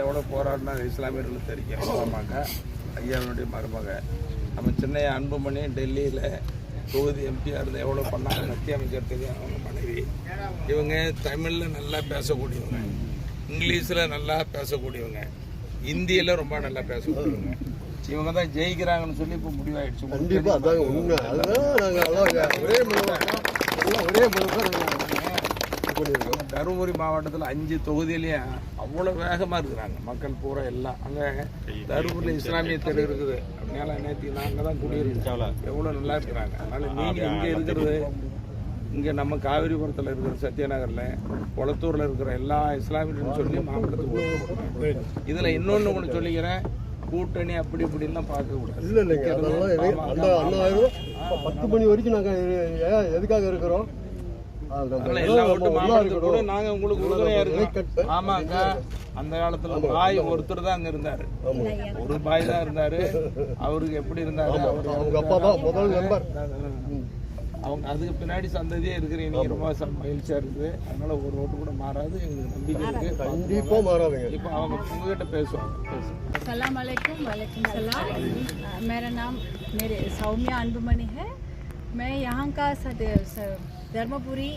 எவ்வளோ போராடினா இஸ்லாமியர்கள் தெரியும் பாமக ஐயாவினுடைய மருமக. நம்ம சின்ன அன்புமணி டெல்லியில் தொகுதி எம்பியாக இருந்து எவ்வளோ பண்ணாங்க மத்திய அமைச்சர் தெரியும் அவங்க மனைவி. இவங்க தமிழில் நல்லா பேசக்கூடியவங்க. இங்கிலீஷில் நல்லா பேசக்கூடியவங்க. இந்தியில் ரொம்ப நல்லா பேசக்கூடியவங்க. இவங்க தான் ஜெயிக்கிறாங்கன்னு சொல்லி இப்போ முடிவாயிடுச்சு. கண்டிப்பாக அதாங்க உண்மை. அதுதான் நாங்கள் ஒரே ஒரே தருமபுரி மாவட்டத்தில் அஞ்சு தொகுதியிலையும் அவ்வளோ வேகமாக இருக்கிறாங்க. மக்கள் பூரா எல்லாம். அங்கே தருமபுரியில் இஸ்லாமிய தெரு இருக்குது. அப்படினால நேற்று நாங்கள் தான் குடியிருக்கோம் எவ்வளோ நல்லா இருக்கிறாங்க. அதனால் நீங்கள் இங்கே இருக்கிறது இங்கே நம்ம காவிரிபுரத்தில் இருக்கிற சத்யநகரில் குளத்தூரில் இருக்கிற எல்லா இஸ்லாமியரும் சொல்லி மாவட்டத்துக்கு. இதில் இன்னொன்று ஒன்று சொல்லிக்கிறேன். கூட்டணி அப்படி இப்படின்லாம் பார்க்கக்கூடாது இல்லை எனக்கு அந்த பத்து மணி வரைக்கும் நாங்கள் எதுக்காக இருக்கிறோம்? எல்லா ஓட்டு நம்ம ஒண்ணா மாவட்டத்துக்கு கூட இருக்கணும். நாங்க உங்களுக்கு உறுதுணையா இருக்கோம் கட்டு. ஆமாங்க அந்த காலத்துல பாய் ஒருத்தர் தான் அங்க இருந்தாரு ஒரு பாய் தான் இருந்தாரு அவருக்கு எப்படி இருந்தாரு அவரு அவங்க அப்பா தான் முதல் நம்பர் அவங்க அதுக்கு பின்னாடி சந்ததியே இருக்கிறீங்க நீங்க ரொம்ப ச- மகிழ்ச்சியா இருக்குது அதனால ஒரு ஓட்டு கூட மாறாது எங்களுக்கு நம்பிக்கை இருக்கு கண்டிப்பாக மாறாதுங்க இப்போ அவங்க உங்ககிட்ட பேசுவாங்க பேசுவாங்க अस्सलाम वालेकुम वालेकुम सलाम अ, मेरा नाम मेरे सौम्या अनबुमनी है मैं यहाँ का सद- स- धर्मपुरी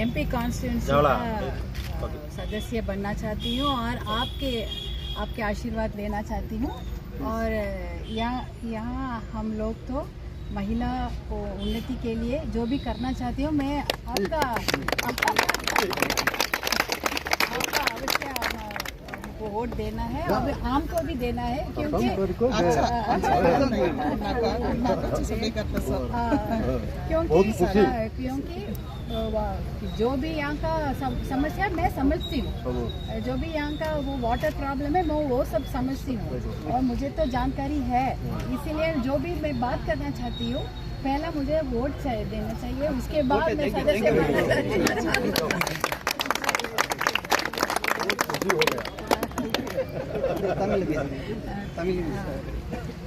एमपी कॉन्स्टिट्यूंसी का सदस्य बनना चाहती हूँ और आपके आपके आशीर्वाद लेना चाहती हूँ। और यहाँ यहाँ हम लोग तो महिला को उन्नति के लिए जो भी करना चाहती हूँ मैं आपका आपका आपका वोट देना है और आम को भी देना है क्योंकि हाँ, क्योंकि हाँ, क्योंकि जो भी यहाँ का सम- समस्या मैं समझती हूँ। जो भी यहाँ का वो वाटर प्रॉब्लम है मैं वो सब समझती हूँ। और मुझे तो जानकारी है। इसीलिए जो भी मैं बात करना चाहती हूँ पहला मुझे वोट चाहिए देना चाहिए। उसके बाद मैं सदस्य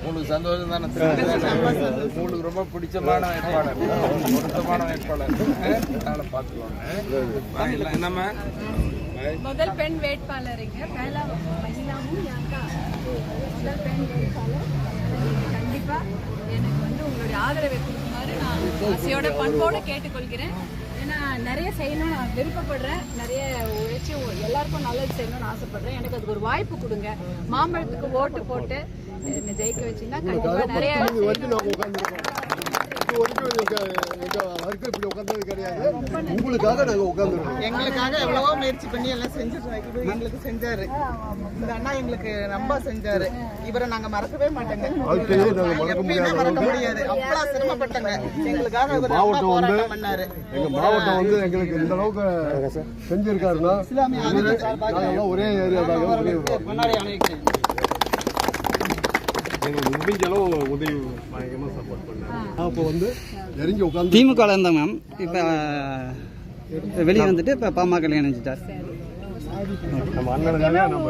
மூணு உங்களுக்கு சந்தோஷம் தானே? உங்களுக்கு ரொம்ப பிடிச்சமான வேட்பாளர். பொருத்தமான வேட்பாளர். அதனால பார்த்துக்கோங்க என்னம்மா? முதல் பெண் வேட்பாளருங்க. முதல் எனக்கு வந்து உங்களுடைய ஆதரவை கொடுக்குமாறு நான் ஆசையோட கேட்டுக்கொள்கிறேன். ஏன்னா நிறைய செய்யணும்னு நான் விருப்பப்படுறேன். நிறைய உழைச்சி எல்லாருக்கும் நல்லது செய்யணும்னு ஆசைப்படுறேன். எனக்கு அதுக்கு ஒரு வாய்ப்பு கொடுங்க. மாம்பழத்துக்கு ஓட்டு போட்டு என்னை ஜெயிக்க வச்சீங்கன்னா கண்டிப்பா நிறைய இது வரைக்கும் எங்கள் வரைக்கும் இப்படி உட்காந்தது கிடையாது உங்களுக்காக நாங்கள் உட்காந்துருக்கோம் எங்களுக்காக எவ்வளவோ முயற்சி பண்ணி எல்லாம் செஞ்சுட்டு எங்களுக்கு செஞ்சாரு. இந்த அண்ணா எங்களுக்கு ரொம்ப செஞ்சாரு. இவரை நாங்க மறக்கவே மாட்டோங்க. எப்பயுமே முடியாத. மறக்க முடியாது. அவ்வளவு சிரமப்பட்டங்க. எங்களுக்காக இவர் ரொம்ப மாவட்டம் வந்து போராட்டம் பண்ணாரு. எங்க மாவட்டம் வந்து எங்களுக்கு இந்த அளவுக்கு செஞ்சிருக்காருன்னா ஒரே ஏரியா ஊர். எங்களுக்கு முடிஞ்ச அளவு உதவி பயங்கரமாக சப்போர்ட் பண்ணாங்க. அப்போ வந்து நெருங்கி உட்காந்து திமுக இருந்தாங்க மேம். இப்போ வெளியே வந்துட்டு இப்போ பாமக இணைஞ்சிட்டார். நம்ம அண்ணனுக்காக நம்ம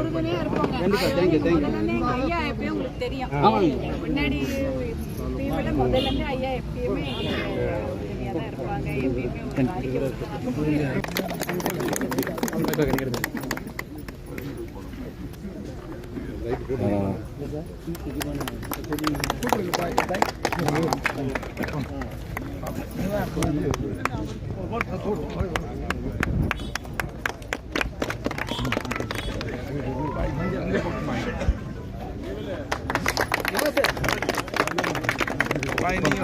ஐயா எப்பயும் உங்களுக்கு தெரியும். முன்னாடி இப்பயும் விட முதல்ல இருந்து ஐயா எப்பயுமே உறுதுணையா தான் இருப்பாங்க. எப்பயுமே ஒரு காரியம் பாய் நீங்க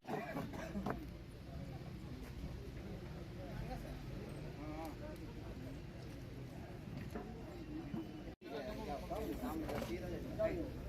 right.